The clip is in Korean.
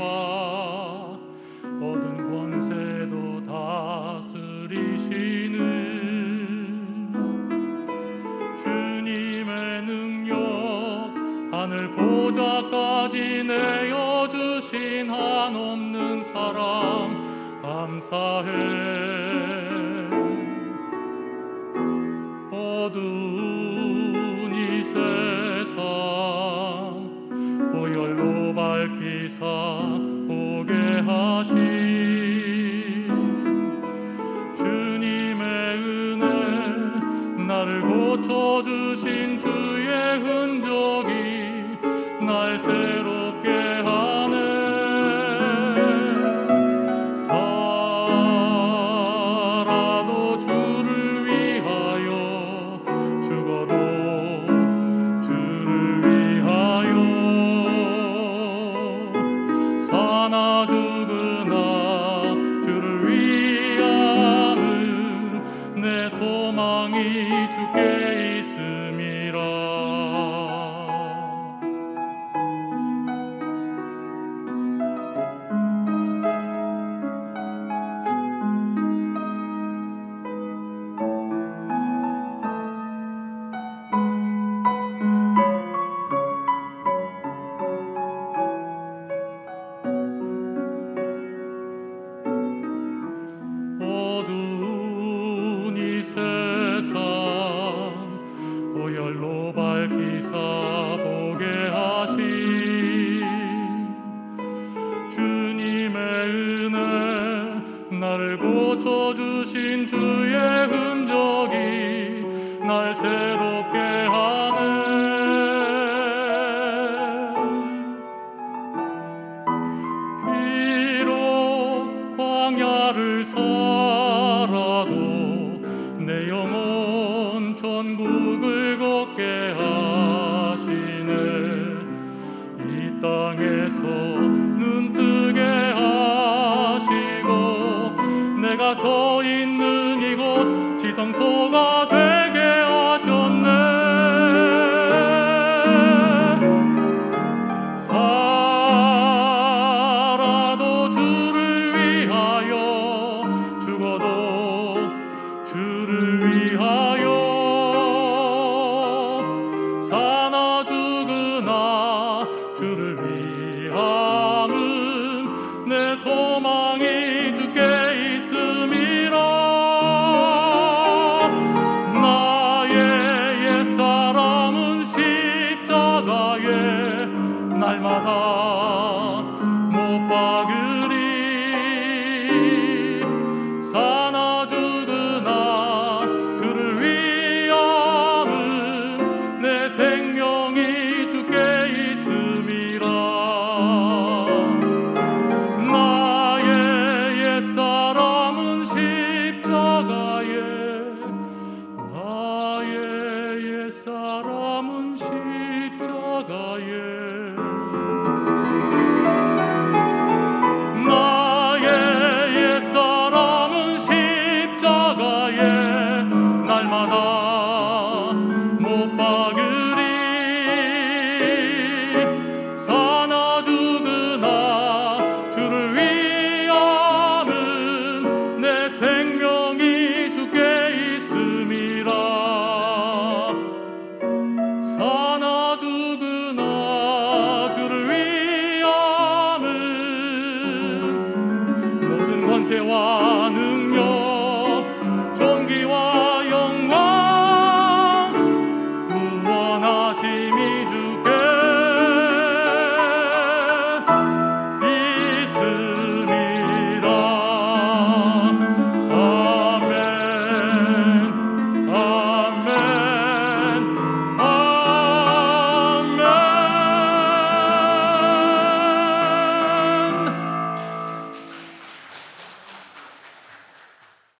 위와 모든 권세도 다스리시는 주님의 능력 하늘 보좌까지 내어주신 한없는 사랑 감사해 밝히사 보게 하신 주님의 은혜 나를 고쳐주신 주의 흔적 주께 있음 고쳐 주신 주의 흔적이 날 새롭게 하네. 비록 광야를 살아도 내 영혼 천국을 걷게 하시네. 이 땅에서 소망이 주께 있음이라. 나의 옛사람은 십자가에 날마다 sing